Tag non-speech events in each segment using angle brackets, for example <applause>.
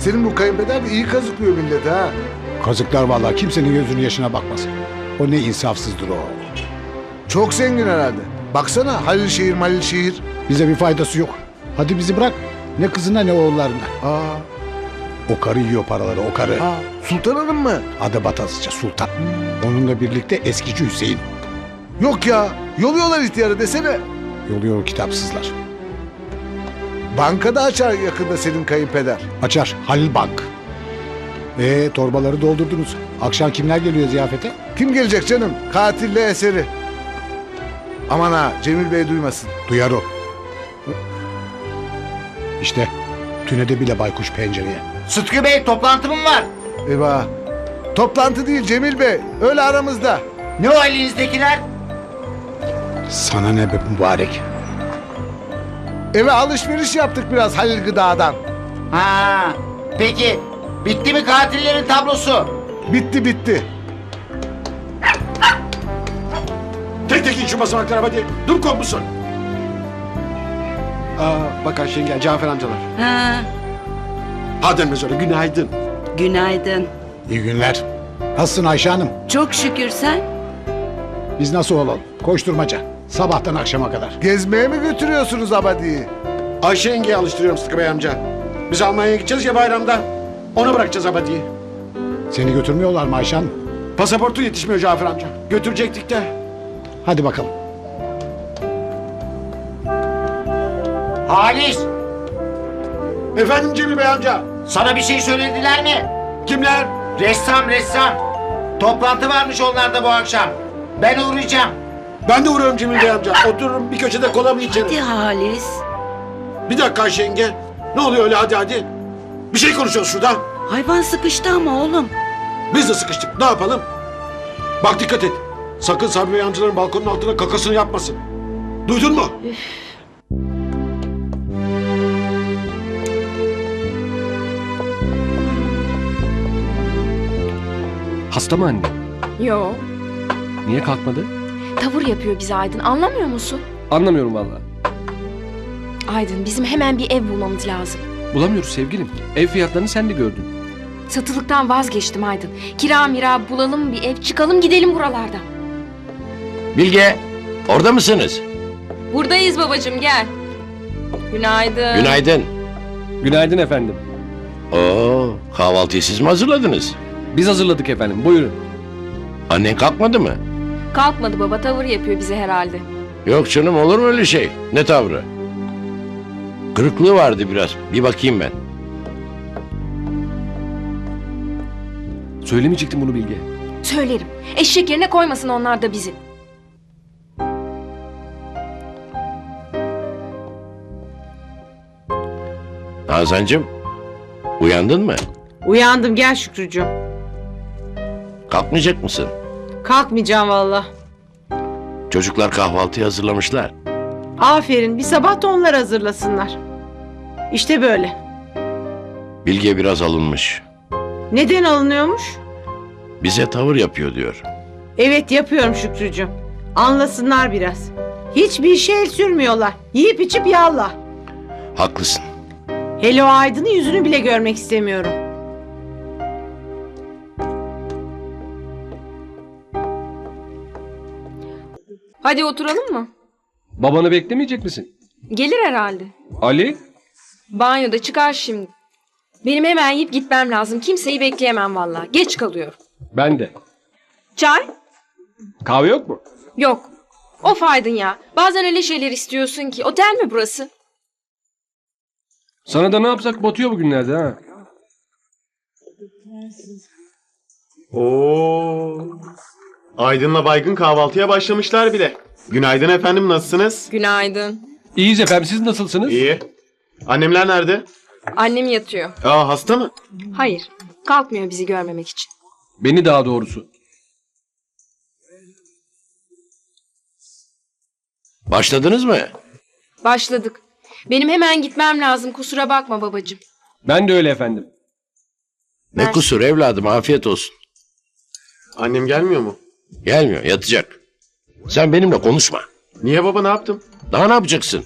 Senin bu kayınpeder de iyi kazıklıyor millete ha. Kazıklar vallahi kimsenin gözünün yaşına bakmasın. O ne insafsızdır o. Çok zengin herhalde. Baksana Halil şehir Malil şehir. Bize bir faydası yok. Hadi bizi bırak. Ne kızına ne oğullarına. Aa, O karı yiyor paraları o karı. aa, Sultan Hanım mı? Adı Batasıca Sultan. Onunla birlikte eskici Hüseyin. Yok ya. Yoluyorlar ihtiyarı desene. Yoluyor o kitapsızlar. Bankada açar yakında senin kayınpeder. Açar Halil Bank. Ee torbaları doldurdunuz. Akşam kimler geliyor ziyafete? Kim gelecek canım? Katille eseri. Aman ha Cemil Bey duymasın. Duyar o. İşte tünede bile baykuş pencereye. Sıtkı Bey toplantım var. Eyvah. Toplantı değil Cemil Bey. Öyle aramızda. Ne o elinizdekiler? Sana ne be mübarek. Eve alışveriş yaptık biraz Halil Gıda'dan. Ha, peki bitti mi katillerin tablosu? Bitti bitti. Tek tek in şu basamaklara hadi. Dur kopmuşsun. Aa, bak Ayşen gel Cafer amcalar. Ha, Hadi mezarı günaydın. günaydın. İyi günler. Nasılsın Ayşe Hanım? Çok şükür sen. Biz nasıl olalım? Koşturmaca. Sabahtan akşama kadar. Gezmeye mi götürüyorsunuz Abadi'yi? Ayşe yengeye alıştırıyorum Sıtkı Bey amca. Biz Almanya'ya gideceğiz ya bayramda. Ona bırakacağız abadiyi. Seni götürmüyorlar mı Ayşe Hanım? Pasaportu yetişmiyor Cafer amca. Götürecektik de. Hadi bakalım. Halis, Efendim Cemil Bey amca. sana bir şey söylediler mi? Kimler? Ressam, ressam. Toplantı varmış onlarda bu akşam. Ben uğrayacağım. Ben de uğruyorum Cemil Bey amca. Otururum bir köşede kolamı içerim. Hadi Halis. Bir dakika Ayşe yenge. Ne oluyor öyle hadi hadi. Bir şey konuşuyoruz şurada. Hayvan sıkıştı ama oğlum. Biz de sıkıştık. Ne yapalım? Bak dikkat et. Sakın Sabri Bey amcaların balkonun altına kakasını yapmasın. Duydun mu? Hasta mı anne? Yo, Niye kalkmadı? Tavır yapıyor bize Aydın. Anlamıyor musun? Anlamıyorum vallahi. Aydın, bizim hemen bir ev bulmamız lazım. Bulamıyoruz sevgilim. Ev fiyatlarını sen de gördün. Satılıktan vazgeçtim Aydın. Kira mira bulalım bir ev, çıkalım gidelim buralardan. Bilge, orada mısınız? Buradayız babacığım, gel. Günaydın. Günaydın. Günaydın efendim. Oo, kahvaltıyı siz mi hazırladınız? Biz hazırladık efendim. Buyurun. Annen kalkmadı mı? Kalkmadı baba, tavır yapıyor bize herhalde. Yok canım olur mu öyle şey? Ne tavrı? Kırıklığı vardı biraz. Bir bakayım ben. Söylemeyecektim bunu Bilge. Söylerim. Eşek yerine koymasın onlar da bizi. Hazancığım, uyandın mı? Uyandım gel Şükrücüğüm. Kalkmayacak mısın? Kalkmayacağım valla. Çocuklar kahvaltıyı hazırlamışlar. Aferin bir sabah da onlar hazırlasınlar. İşte böyle. Bilge biraz alınmış. Neden alınıyormuş? Bize tavır yapıyor diyor. Evet yapıyorum Şükrücüğüm. Anlasınlar biraz. Hiçbir şey el sürmüyorlar. Yiyip içip yallah. Haklısın. Hele o Aydın'ın yüzünü bile görmek istemiyorum. Hadi oturalım mı? Babanı beklemeyecek misin? Gelir herhalde. Ali? Banyoda çıkar şimdi. Benim hemen yiyip gitmem lazım. Kimseyi bekleyemem vallahi. Geç kalıyorum. Ben de. Çay? Kahve yok mu? Yok. Of Aydın ya. Bazen öyle şeyler istiyorsun ki. Otel mi burası? Sana da ne yapsak batıyor bugünlerde ha. Oo. Aydın'la Baygın kahvaltıya başlamışlar bile. Günaydın efendim nasılsınız? Günaydın. İyiyiz efendim siz nasılsınız? İyi. Annemler nerede? Annem yatıyor. Aa hasta mı? Hayır. Kalkmıyor bizi görmemek için. Beni daha doğrusu. Başladınız mı? Başladık. Benim hemen gitmem lazım. Kusura bakma babacığım. Ben de öyle efendim. Ne Ben- kusur evladım afiyet olsun. Annem gelmiyor mu? Gelmiyor yatacak. Sen benimle konuşma. Niye baba ne yaptım? Daha ne yapacaksın?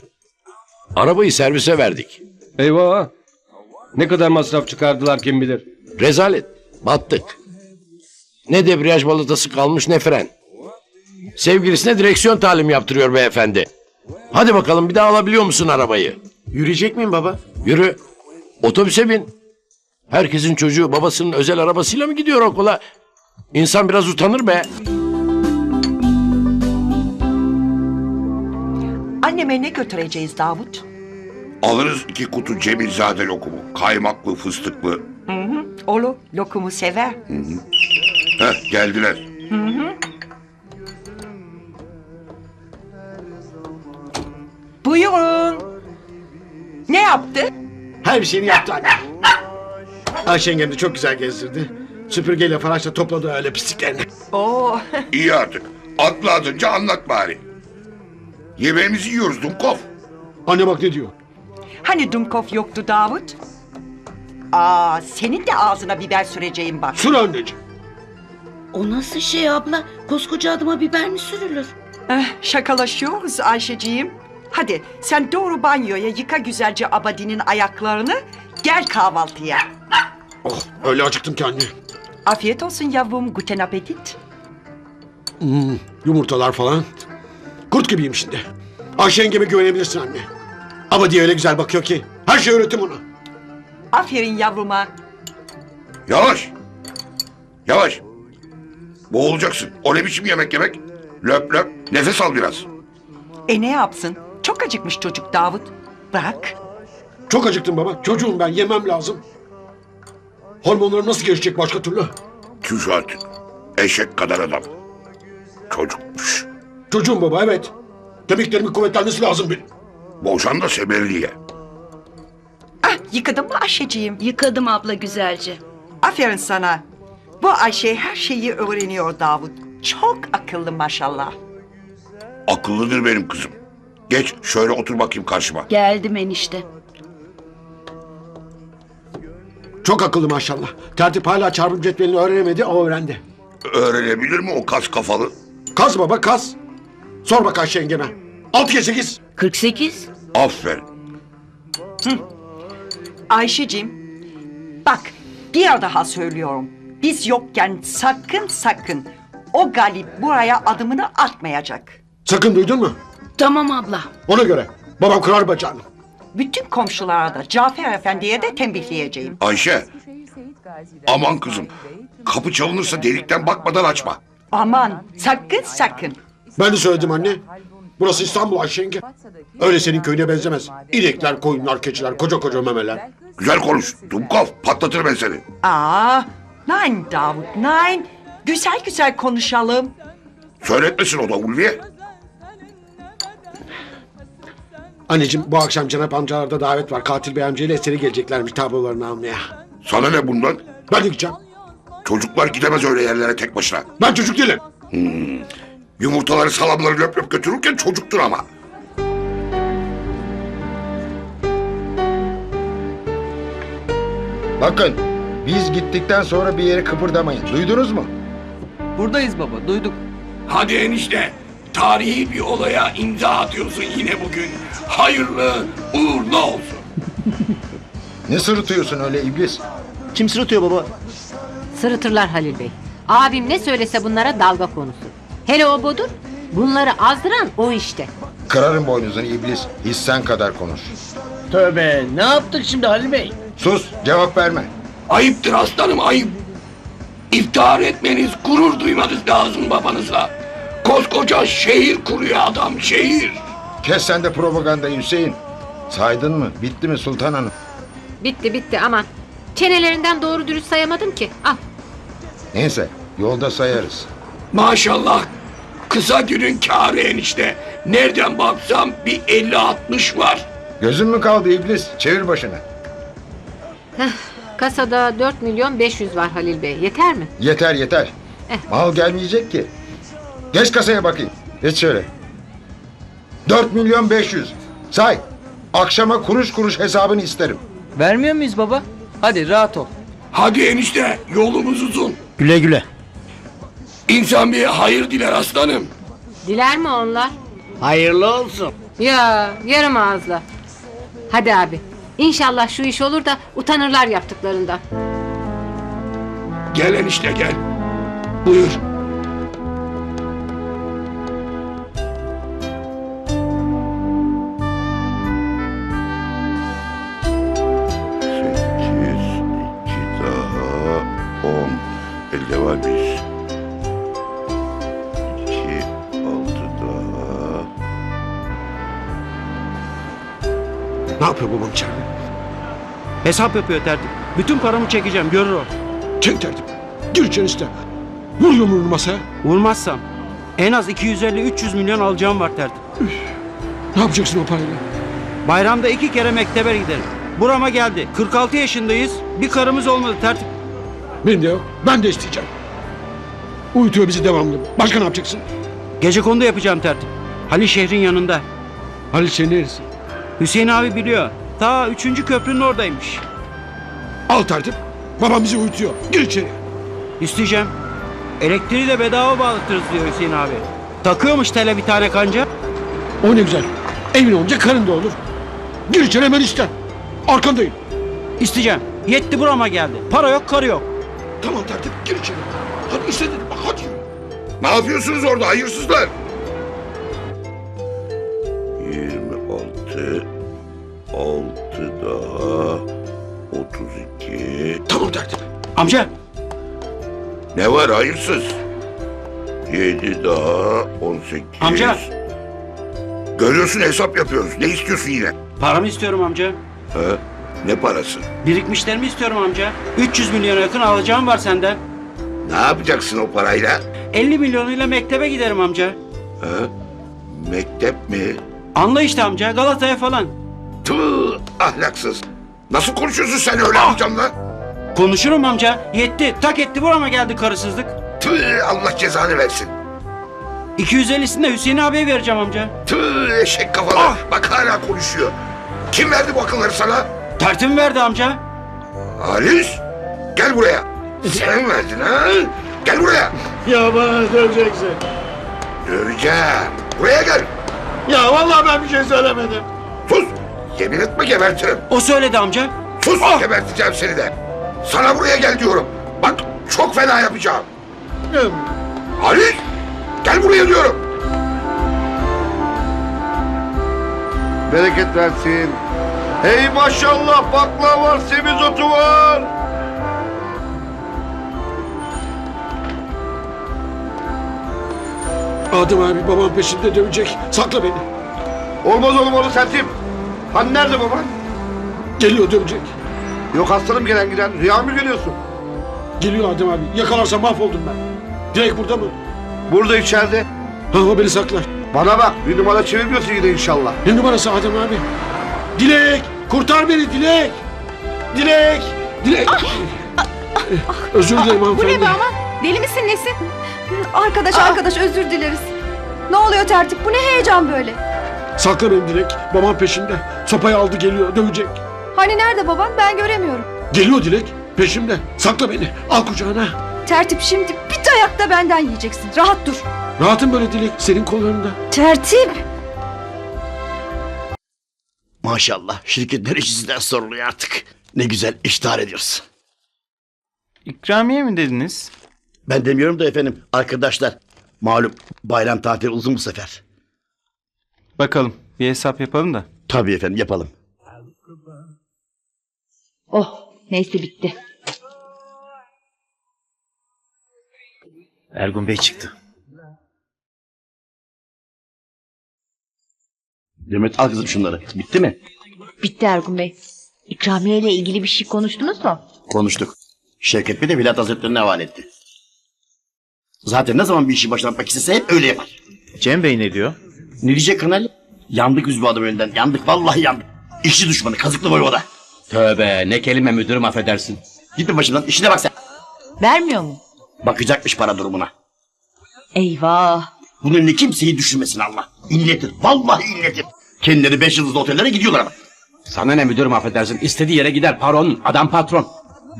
Arabayı servise verdik. Eyvah. Ne kadar masraf çıkardılar kim bilir. Rezalet. Battık. Ne debriyaj balatası kalmış ne fren. Sevgilisine direksiyon talim yaptırıyor beyefendi. Hadi bakalım bir daha alabiliyor musun arabayı? Yürüyecek miyim baba? Yürü. Otobüse bin. Herkesin çocuğu babasının özel arabasıyla mı gidiyor okula? İnsan biraz utanır be. Anneme ne götüreceğiz Davut? Alırız iki kutu Cemilzade lokumu. Kaymaklı, fıstıklı. Olu lokumu sever. Heh geldiler. Buyurun. Ne yaptı? Her şeyini yaptı anne. Ayşe yengem de çok güzel gezdirdi. Süpürgeyle faraşla topladı öyle pisliklerini. Oo, <laughs> İyi artık. Aklı adınca anlat bari. Yemeğimizi yiyoruz Dumkov. Anne bak ne diyor. hani Dumkov yoktu Davut? Aa, senin de ağzına biber süreceğim bak. Sür anneciğim. O nasıl şey abla? Koskoca adıma biber mi sürülür? Eh, şakalaşıyoruz Ayşeciğim. Hadi sen doğru banyoya yıka güzelce Abadi'nin ayaklarını. Gel kahvaltıya. Oh öyle acıktım ki anne. Afiyet olsun yavrum. Guten Appetit. Hmm, yumurtalar falan. Kurt gibiyim şimdi. Ayşe yengeme güvenebilirsin anne. Ama diye öyle güzel bakıyor ki. Her şey öğrettim ona. Aferin yavruma. Yavaş. Yavaş. Boğulacaksın. O ne biçim yemek yemek? Löp löp. Nefes al biraz. E ne yapsın? Çok acıkmış çocuk Davut. Bırak. Çok acıktım baba. Çocuğum ben yemem lazım. Hormonlarım nasıl gelişecek başka türlü? Artık. Eşek kadar adam. Çocukmuş. Çocuğum baba evet. Kemiklerimin kuvvetlenmesi lazım benim. Boşan da semerliğe. Ah yıkadın mı Ayşeciğim? Yıkadım abla güzelce. Aferin sana. Bu Ayşe her şeyi öğreniyor Davut. Çok akıllı maşallah. Akıllıdır benim kızım. Geç şöyle otur bakayım karşıma. Geldim enişte. Çok akıllı maşallah. Tertip hala çarpım cetvelini öğrenemedi o öğrendi. Öğrenebilir mi o kas kafalı? Kaz baba kaz. Sor bak Ayşe yengeme. Altı kez sekiz. 48. Aferin. Ayşeciğim, bak bir daha söylüyorum. Biz yokken sakın sakın o Galip buraya adımını atmayacak. Sakın duydun mu? Tamam abla. Ona göre. Babam kırar bacağını. Bütün komşulara da Cafer Efendi'ye de tembihleyeceğim. Ayşe. Aman kızım. Kapı çalınırsa delikten bakmadan açma. Aman sakın sakın. Ben de söyledim anne. Burası İstanbul Ayşe yenge. Öyle senin köyüne benzemez. İnekler, koyunlar, keçiler, koca koca memeler. Güzel konuş. Dumkov patlatır ben seni. Aa, nein Davut, nein. Güzel güzel konuşalım. Söyletmesin o da Ulviye. Anneciğim bu akşam Cenap amcalarda davet var. Katil Bey amcayla eseri geleceklermiş tablolarını almaya. Sana ne bundan? Ben de gideceğim. Çocuklar gidemez öyle yerlere tek başına. Ben çocuk değilim. Yumurtaları salamları löp löp götürürken çocuktur ama. Bakın biz gittikten sonra bir yere kıpırdamayın. Duydunuz mu? Buradayız baba duyduk. Hadi enişte. Tarihi bir olaya imza atıyorsun yine bugün. Hayırlı, uğurlu olsun. <laughs> Ne sırıtıyorsun öyle iblis? Kim sırıtıyor baba? Sırıtırlar Halil Bey. Abim ne söylese bunlara dalga konusu. Hele o budur. Bunları azdıran o işte. Kırarım boynuzunu iblis. Hissen kadar konuş. Tövbe ne yaptık şimdi Halil Bey? Sus cevap verme. Ayıptır aslanım ayıp. İftihar etmeniz, gurur duymanız lazım babanızla. Koskoca şehir kuruyor adam, şehir. Kes sen de propagandayı Hüseyin. Saydın mı? Bitti mi Sultan Hanım? Bitti bitti aman. Çenelerinden doğru dürüst sayamadım ki. Al. Neyse yolda sayarız. Maşallah kısa günün kârı enişte. Nereden baksam bir 50-60 var. Gözün mü kaldı iblis? Çevir başını. Kasada 4 milyon 500 var Halil Bey. Yeter mi? Yeter yeter. Eh. Mal gelmeyecek ki. Geç kasaya bakayım. Geç şöyle. 4 milyon 500. Say. Akşama kuruş kuruş hesabını isterim. Vermiyor muyuz baba? Hadi rahat ol. Hadi enişte yolumuz uzun. Güle güle. İnsan bir hayır diler aslanım. Diler mi onlar? Hayırlı olsun. Ya yarım ağızla. Hadi abi. İnşallah şu iş olur da utanırlar yaptıklarından. Gel enişte gel. Buyur. Elde var bir. İki, altı daha. Ne yapıyor babam içeride? Hesap yapıyor tertip. Bütün paramı çekeceğim görür o. Çek tertip. Gir içeri iste. Vur yumruğunu masaya. Vurmazsam en az 250-300 milyon alacağım var tertip. Ne yapacaksın o parayla? Bayramda iki kere mektebe giderim. Burama geldi. 46 yaşındayız. Bir karımız olmadı tertip. Benim de yok. Ben de isteyeceğim. Uyutuyor bizi devamlı. Başka ne yapacaksın? Gece konuda yapacağım tertip. Halil şehrin yanında. Halil senin neresi? Hüseyin abi biliyor. Ta üçüncü köprünün oradaymış. Al tertip. Babam bizi uyutuyor. Gir içeri. İsteyeceğim. Elektriği de bedava bağlatırız diyor Hüseyin abi. Takıyormuş tele bir tane kanca. O ne güzel. Evin olunca karın da olur. Gir içeri hemen iste. Arkandayım. İsteyeceğim. Yetti burama geldi. Para yok karı yok. Tamam tertip gir içeri. Hadi iste dedim bak hadi. Ne yapıyorsunuz orada hayırsızlar? Yirmi altı. Altı daha. Otuz iki. Tamam tertip. Amca Ne var hayırsız? Yedi daha. On sekiz. Amca. Görüyorsun hesap yapıyoruz. Ne istiyorsun yine? paramı istiyorum amca. Ha? Ne parası? Birikmişlerimi istiyorum amca. 300 milyona yakın alacağım var senden. Ne yapacaksın o parayla? 50 milyonuyla mektebe giderim amca. Ha? Mektep mi? Anla işte amca Galata'ya falan. Tüh ahlaksız. Nasıl konuşuyorsun sen öyle amcamla? Konuşurum amca. Yetti. Tak etti burama geldi karısızlık. Tüh Allah cezanı versin. 250'sini de Hüseyin abiye vereceğim amca. Tüh eşek kafalı. Ah! Bak hala konuşuyor. Kim verdi bu akılları sana? Tertimi verdi amca. Halis. Gel buraya. Sen verdin ha? Gel buraya. Ya bana döveceksin. Döveceğim. Buraya gel. Ya vallahi ben bir şey söylemedim. Sus. Yemin etme gebertirim. O söyledi amca. Sus geberteceğim seni de. Sana buraya gel diyorum. Bak çok fena yapacağım. Halis. Gel buraya diyorum. Bereket versin. Hey maşallah bakla var, semizotu var. Adem abi babam peşinde dövecek. Sakla beni. Olmaz oğlum onu sertim. Hani nerede baban? Geliyor dövecek. Yok aslanım gelen giden. Rüya mı görüyorsun? Geliyor Adem abi. Yakalarsa mahvoldum ben. Direkt burada mı? Burada içeride. Ha o beni saklar. Bana bak bir numara çevirmiyorsun yine inşallah. Ne numarası Adem abi? Dilek! Kurtar beni Dilek! Dilek! Dilek! Özür dilerim hanımefendi. Deli misin nesin? Arkadaş arkadaş özür dileriz. Ne oluyor tertip? Bu ne heyecan böyle? Sakla beni Dilek. Babam peşinde. Sopayı aldı geliyor dövecek. Hani nerede baban? Ben göremiyorum. Geliyor Dilek. Peşimde. Sakla beni. Al kucağına. Tertip şimdi bir dayakta benden yiyeceksin. Rahat dur. Rahatım böyle Dilek. Senin kollarında. Tertip. Maşallah şirketler işsizden soruluyor artık. Ne güzel iştihar ediyoruz. İkramiye mi dediniz? Ben demiyorum da efendim arkadaşlar. Malum bayram tatili uzun bu sefer. Bakalım bir hesap yapalım da. Tabii efendim yapalım. Oh neyse bitti. Ergun Bey çıktı. Demet al kızım şunları. Bitti mi? Bitti Ergun Bey. İkramiye ile ilgili bir şey konuştunuz mu? Konuştuk. Şevket Bey de Vilayet Hazretleri'ne havale etti. Zaten ne zaman bir işi başlatmak istese hep öyle yapar. Cem Bey ne diyor? Ne diyecek kanal? Yandık biz bu adam önden. Yandık vallahi yandık. İşçi düşmanı kazıklı boy o da. Tövbe ne kelime müdürüm affedersin. Gitme başımdan işine bak sen. Vermiyor mu? Bakacakmış para durumuna. Eyvah. Bunun önüne kimseyi düşünmesin Allah. İnletir. Vallahi inletir. Kendileri beş yıldızlı otellere gidiyorlar ama. Sana ne müdürüm affedersin. İstediği yere gider paron. Adam patron.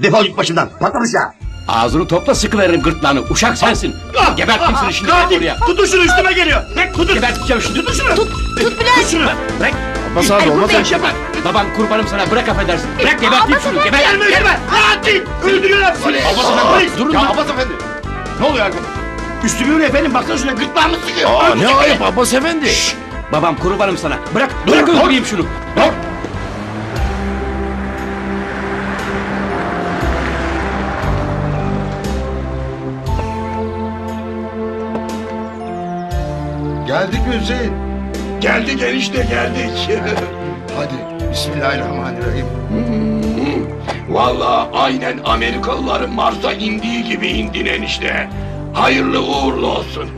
Defol git başımdan. Patlamış ya. Ağzını topla sıkıveririm gırtlağını. Uşak sensin. Geberteyim seni şimdi gel buraya. Tutun şunu üstüme geliyor. Tutun. Geberteceğim şimdi. Tutun şunu. Tut, tut Bülent. Tut şunu. Bırak. Yapmaz abi olmaz öyle şey. Babam kurbanım sana bırak affedersin. Bırak geberteyim şunu. Geber. Gelme gelme. Öldürüyorlar seni. Abbas efendi durun Ya. Abbas efendi. Ne oluyor arkadaş? Üstümü yürü efendim. Baksana şuna gırtlağımı sıkıyor. Aa ne ayıp. Abbas efendi. Babam kurbanım sana. Bırak. Bırak öldüreyim şunu. Bırak. Geldik mi Hüseyin? Geldik enişte geldik. <laughs> Hadi Bismillahirrahmanirrahim. Vallahi aynen Amerikalıların Mars'a indiği gibi indin enişte. Hayırlı uğurlu olsun.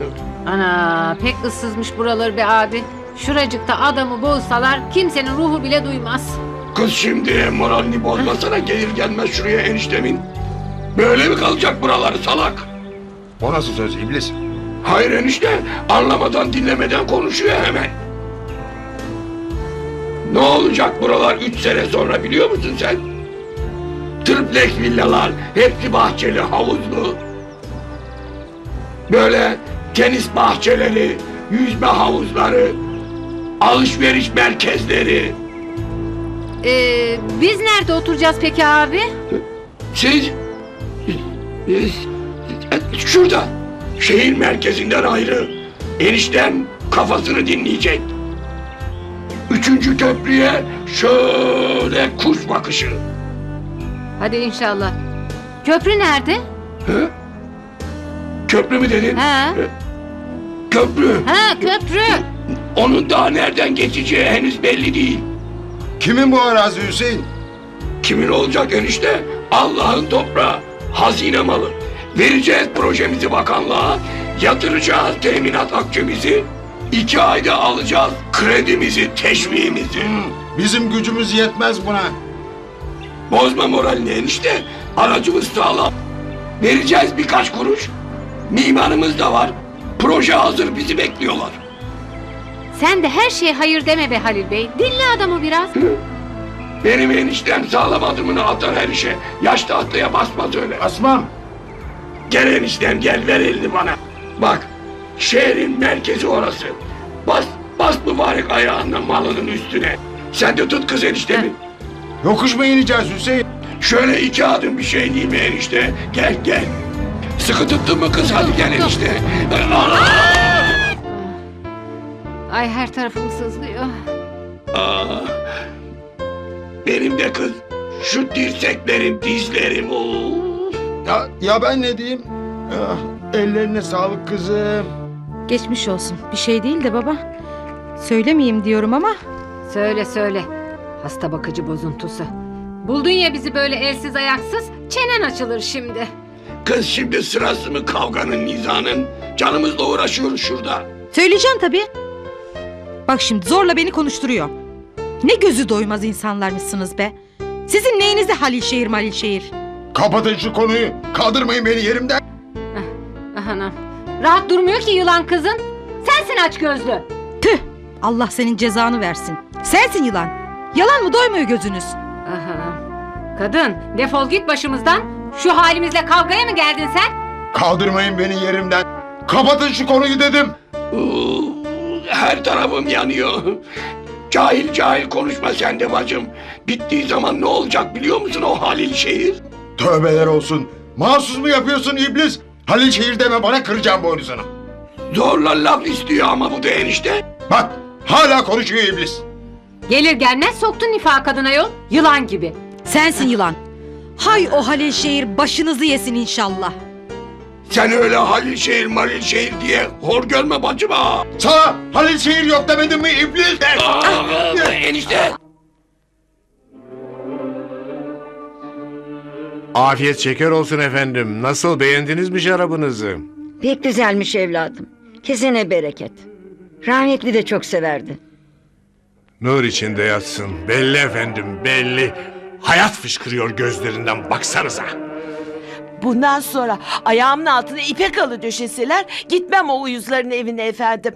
Ana pek ıssızmış buraları be abi. Şuracıkta adamı boğsalar kimsenin ruhu bile duymaz. Kız şimdi moralini bozmasana gelir gelmez şuraya eniştemin. Böyle mi kalacak buraları salak? O nasıl söz iblis? Hayır enişte anlamadan dinlemeden konuşuyor hemen. Ne olacak buralar üç sene sonra biliyor musun sen? Triplex villalar, hepsi bahçeli, havuzlu. Böyle tenis bahçeleri, yüzme havuzları, alışveriş merkezleri. Ee, biz nerede oturacağız peki abi? Siz, siz şurada, şehir merkezinden ayrı. Eniştem kafasını dinleyecek. Üçüncü köprüye şöyle kuş bakışı. Hadi inşallah. Köprü nerede? Hı? Köprü mü dedin? Ha? Köprü. Ha köprü. Onun daha nereden geçeceği henüz belli değil. Kimin bu arazi Hüseyin? Kimin olacak enişte? Allah'ın toprağı, hazine malı. Vereceğiz projemizi bakanlığa, yatıracağız teminat akçemizi, iki ayda alacağız kredimizi, teşviğimizi. Bizim gücümüz yetmez buna. Bozma moralini enişte, aracımız sağlam. Vereceğiz birkaç kuruş, mimarımız da var. Proje hazır bizi bekliyorlar. Sen de her şeye hayır deme be Halil Bey. Dinle adamı biraz. <clears throat> Benim eniştem sağlam adımını atar her işe. Yaş tahtaya basmaz öyle. Asmam. Gel eniştem gel ver elini bana. Bak şehrin merkezi orası. Bas bas mübarek ayağınla malının üstüne. Sen de tut kız eniştemi. Yokuş mu ineceğiz Hüseyin? Şöyle iki adım bir şey değil mi enişte? Gel gel. Sıkı tuttun mu kız hadi gel enişte. Ana! Ay her tarafım sızlıyor. Aa, benim de kız. Şu dirseklerim, dizlerim. Oo. Ya, ya ben ne diyeyim? Ah, ellerine sağlık kızım. Geçmiş olsun. Bir şey değil de baba. Söylemeyeyim diyorum ama Söyle söyle. Hasta bakıcı bozuntusu. Buldun ya bizi böyle elsiz ayaksız. Çenen açılır şimdi. Kız şimdi sırası mı kavganın, nizanın? Canımızla uğraşıyoruz şurada. söyleyeceğim tabii. Bak şimdi zorla beni konuşturuyor. Ne gözü doymaz insanlarmışsınız be. Sizin neyinize Halil şehir Malil şehir. Kapatın şu konuyu. Kaldırmayın beni yerimden. Ah anam. Rahat durmuyor ki yılan kızın. Sensin aç gözlü. Tüh! Allah senin cezanı versin. Sensin yılan. Yalan mı doymuyor gözünüz? Aha. Kadın defol git başımızdan. Şu halimizle kavgaya mı geldin sen? Kaldırmayın beni yerimden. Kapatın şu konuyu dedim. Her tarafım yanıyor. Cahil cahil konuşma sen de bacım. Bittiği zaman ne olacak biliyor musun o Halil şehir? Tövbeler olsun. Mahsus mu yapıyorsun iblis? Halil şehir deme bana kıracağım boynuzunu. Zorla laf istiyor ama bu da enişte. Bak hala konuşuyor iblis. Gelir gelmez soktun nifak kadına yol. Yılan gibi. Sensin yılan. Hay o Halil şehir başınızı yesin inşallah. Sen öyle Halil şehir Malil şehir diye hor görme bacım ha. Sana Halil şehir yok demedim mi iblis? Aa, enişte. Afiyet şeker olsun efendim. Nasıl beğendiniz mi şarabınızı? Pek güzelmiş evladım. Kesene bereket. Rahmetli de çok severdi. Nur içinde yatsın. Belli efendim belli. Hayat fışkırıyor gözlerinden baksanıza. Bundan sonra ayağımın altına ipek halı döşeseler gitmem o uyuzların evine efendim.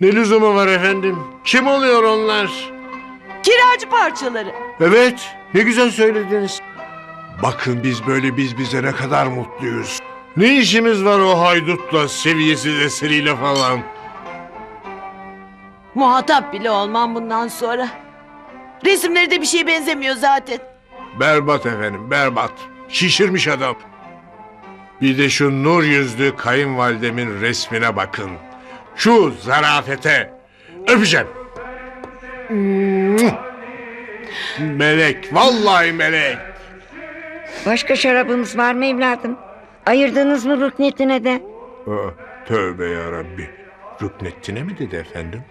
Ne lüzumu var efendim? Kim oluyor onlar? Kiracı parçaları. Evet ne güzel söylediniz. Bakın biz böyle biz bize ne kadar mutluyuz. Ne işimiz var o haydutla, seviyesiz eseriyle falan. Muhatap bile olmam bundan sonra. Resimleri de bir şeye benzemiyor zaten. Berbat efendim berbat. Şişirmiş adam. Bir de şu nur yüzlü kayınvalidemin resmine bakın. Şu zarafete. Öpeceğim. melek. Vallahi melek. Başka şarabımız var mı evladım? Ayırdınız mı ruknetine de? Aa, tövbe yarabbi. Rüknettine mi dedi efendim?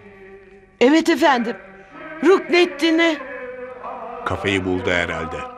Evet efendim. Rukneddin'i. Kafayı buldu herhalde.